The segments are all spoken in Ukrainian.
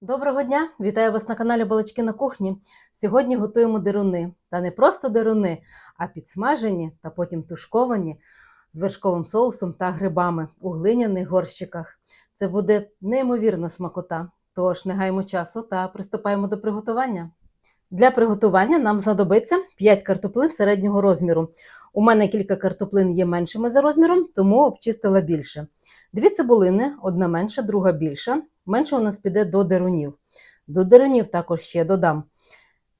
Доброго дня! Вітаю вас на каналі Балачки на кухні. Сьогодні готуємо деруни. Та не просто деруни, а підсмажені та потім тушковані з вершковим соусом та грибами у глиняних горщиках. Це буде неймовірна смакота. Тож не гаймо часу та приступаємо до приготування. Для приготування нам знадобиться 5 картоплин середнього розміру. У мене кілька картоплин є меншими за розміром, тому обчистила більше. Дві цибулини, одна менша, друга більша. Менше у нас піде до дерунів. До дерунів також ще додам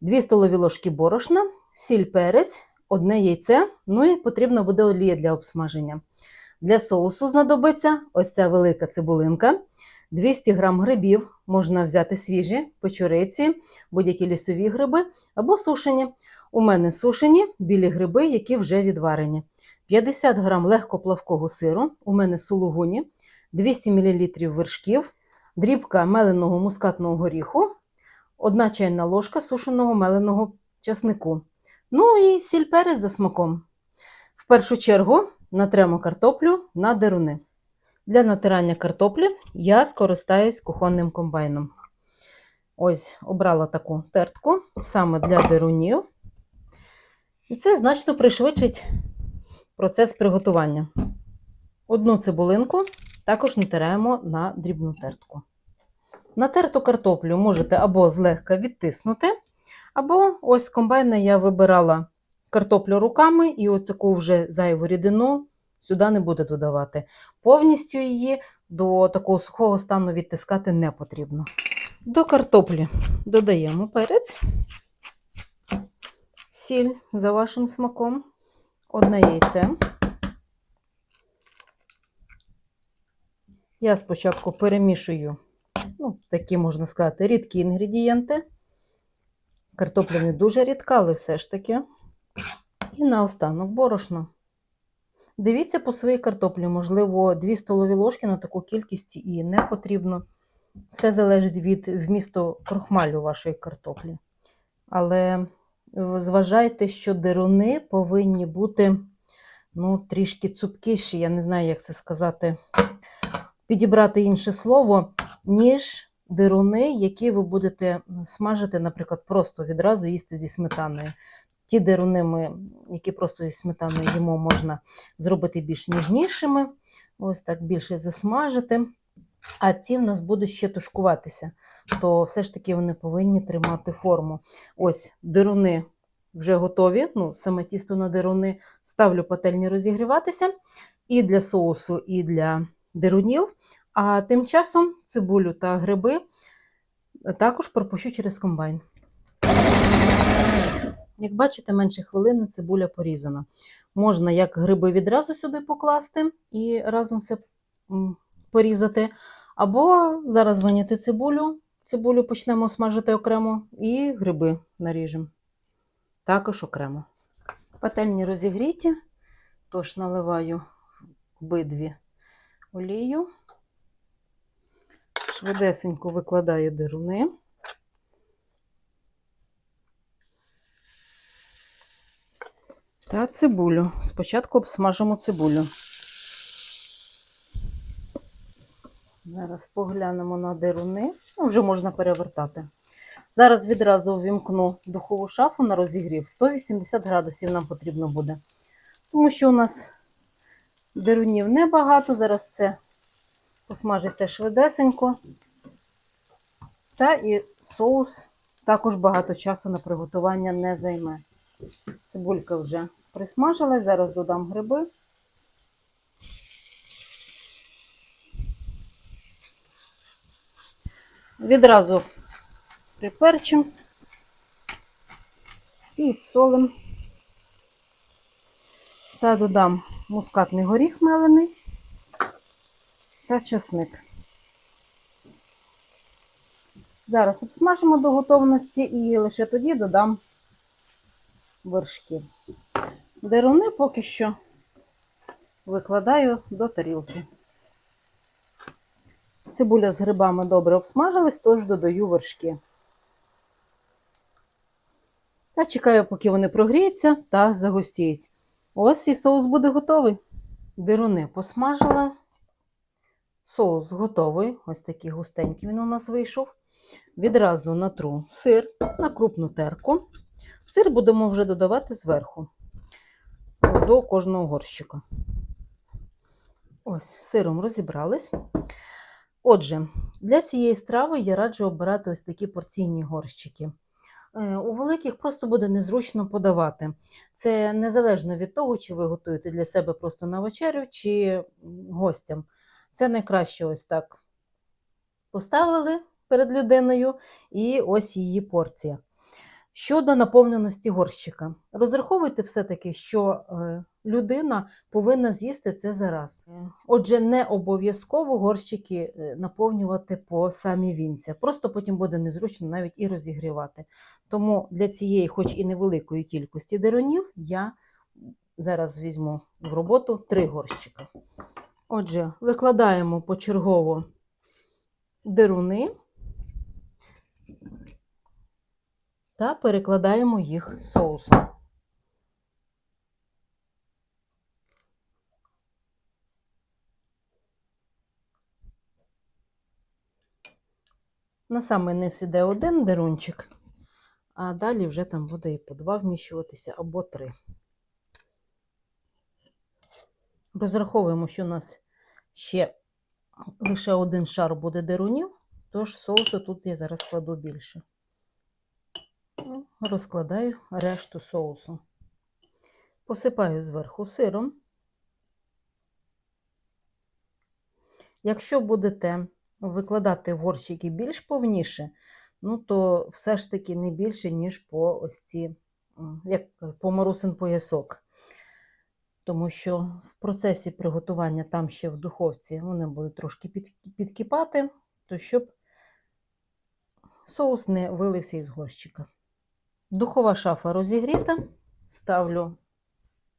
2 столові ложки борошна, сіль перець, одне яйце, ну і потрібна буде олія для обсмаження. Для соусу знадобиться ось ця велика цибулинка, 200 г грибів, можна взяти свіжі, печуриці, будь-які лісові гриби або сушені. У мене сушені білі гриби, які вже відварені. 50 г легкоплавкого сиру, у мене сулугуні, 200 мл вершків, дрібка меленого мускатного горіху, одна чайна ложка сушеного меленого часнику. Ну і сіль перець за смаком. В першу чергу натремо картоплю на деруни. Для натирання картоплі я скористаюсь кухонним комбайном. Ось обрала таку тертку саме для дерунів. І це значно пришвидшить процес приготування. Одну цибулинку також натираємо на дрібну тертку. Натерту картоплю можете або злегка відтиснути, або ось з комбайна я вибирала картоплю руками і оцю вже зайву рідину сюди не буду додавати. Повністю її до такого сухого стану відтискати не потрібно. До картоплі додаємо перець, сіль за вашим смаком, одне яйце. Я спочатку перемішую, ну, такі, можна сказати, рідкі інгредієнти. Картопля не дуже рідка, але все ж таки. І наостанок борошно. Дивіться по своїй картоплі, можливо, 2 столові ложки на таку кількість і не потрібно. Все залежить від вмісту крохмалю вашої картоплі. Але зважайте, що деруни повинні бути ну, трішки цупкіші, я не знаю, як це сказати, підібрати інше слово, ніж деруни, які ви будете смажити, наприклад, просто відразу їсти зі сметаною. Ті деруни, ми, які просто зі сметаною їмо, можна зробити більш ніжнішими, ось так більше засмажити. А ці в нас будуть ще тушкуватися, то все ж таки вони повинні тримати форму. Ось деруни вже готові. Ну, саме тісто на деруни ставлю пательні розігріватися і для соусу, і для дерунів. А тим часом цибулю та гриби також пропущу через комбайн. Як бачите, менше хвилини цибуля порізана. Можна як гриби відразу сюди покласти і разом все порізати. Або зараз виняти цибулю, цибулю почнемо смажити окремо, і гриби наріжемо. Також окремо. Пательні розігріті, тож наливаю обидві олію, швидесенько викладаю деруни. Та цибулю. Спочатку обсмажимо цибулю. Зараз поглянемо на деруни. Ну, вже можна перевертати. Зараз відразу ввімкну духову шафу на розігрів. 180 градусів нам потрібно буде. Тому що у нас дерунів небагато. Зараз все посмажиться швидесенько. Та і соус також багато часу на приготування не займе. Цибулька вже присмажилась, зараз додам гриби. Відразу приперчимо, підсолим та додам мускатний горіх мелений та часник. Зараз обсмажимо до готовності і лише тоді додам вершки. Деруни поки що викладаю до тарілки. Цибуля з грибами добре обсмажилась, тож додаю вершки. Та чекаю, поки вони прогріються та загустіють. Ось і соус буде готовий. Деруни посмажила, Соус готовий, ось такий густенький він у нас вийшов. Відразу натру сир на крупну терку. Сир будемо вже додавати зверху до кожного горщика. Ось, сиром розібрались. Отже, для цієї страви я раджу обирати ось такі порційні горщики. Е, У великих просто буде незручно подавати. Це незалежно від того, чи ви готуєте для себе просто на вечерю, чи гостям. Це найкраще ось так поставили перед людиною, і ось її порція. Щодо наповненості горщика, розраховуйте все-таки, що е, людина повинна з'їсти це за раз. Е, Отже, не обов'язково горщики е, наповнювати по самі вінця. Просто потім буде незручно навіть і розігрівати. Тому для цієї, хоч і невеликої кількості деронів, я зараз візьму в роботу три горщика. Отже, викладаємо почергово деруни та перекладаємо їх соусом. На самий низ іде один дерунчик, а далі вже там буде і по два вміщуватися або три. Розраховуємо, що у нас ще лише один шар буде дерунів, тож соусу тут я зараз кладу більше. Розкладаю решту соусу. Посипаю зверху сиром. Якщо будете викладати горщики більш повніше, ну то все ж таки не більше, ніж по ось ці, як по морусин поясок. Тому що в процесі приготування там ще в духовці вони будуть трошки під, підкипати, то щоб соус не вилився із горщика. Духова шафа розігріта, ставлю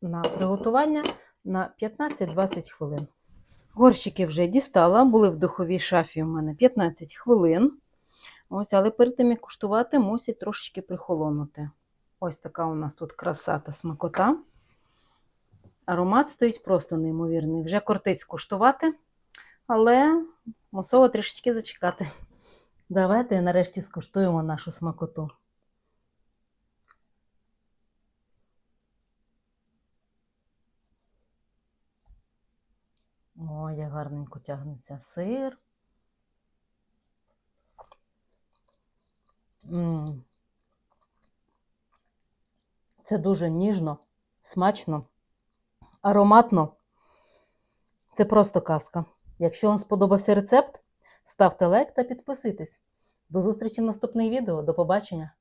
на приготування на 15-20 хвилин. Горщики вже дістала, були в духовій шафі у мене 15 хвилин. Ось, але перед тим, як куштувати, мусить трошечки прихолонути. Ось така у нас тут краса та смакота. Аромат стоїть просто неймовірний. Вже кортить скуштувати, але мусово трішечки зачекати. Давайте нарешті скуштуємо нашу смакоту. Ой, як гарненько тягнеться сир. Це дуже ніжно, смачно, ароматно. Це просто казка. Якщо вам сподобався рецепт, ставте лайк та підписуйтесь. До зустрічі в наступних відео. До побачення!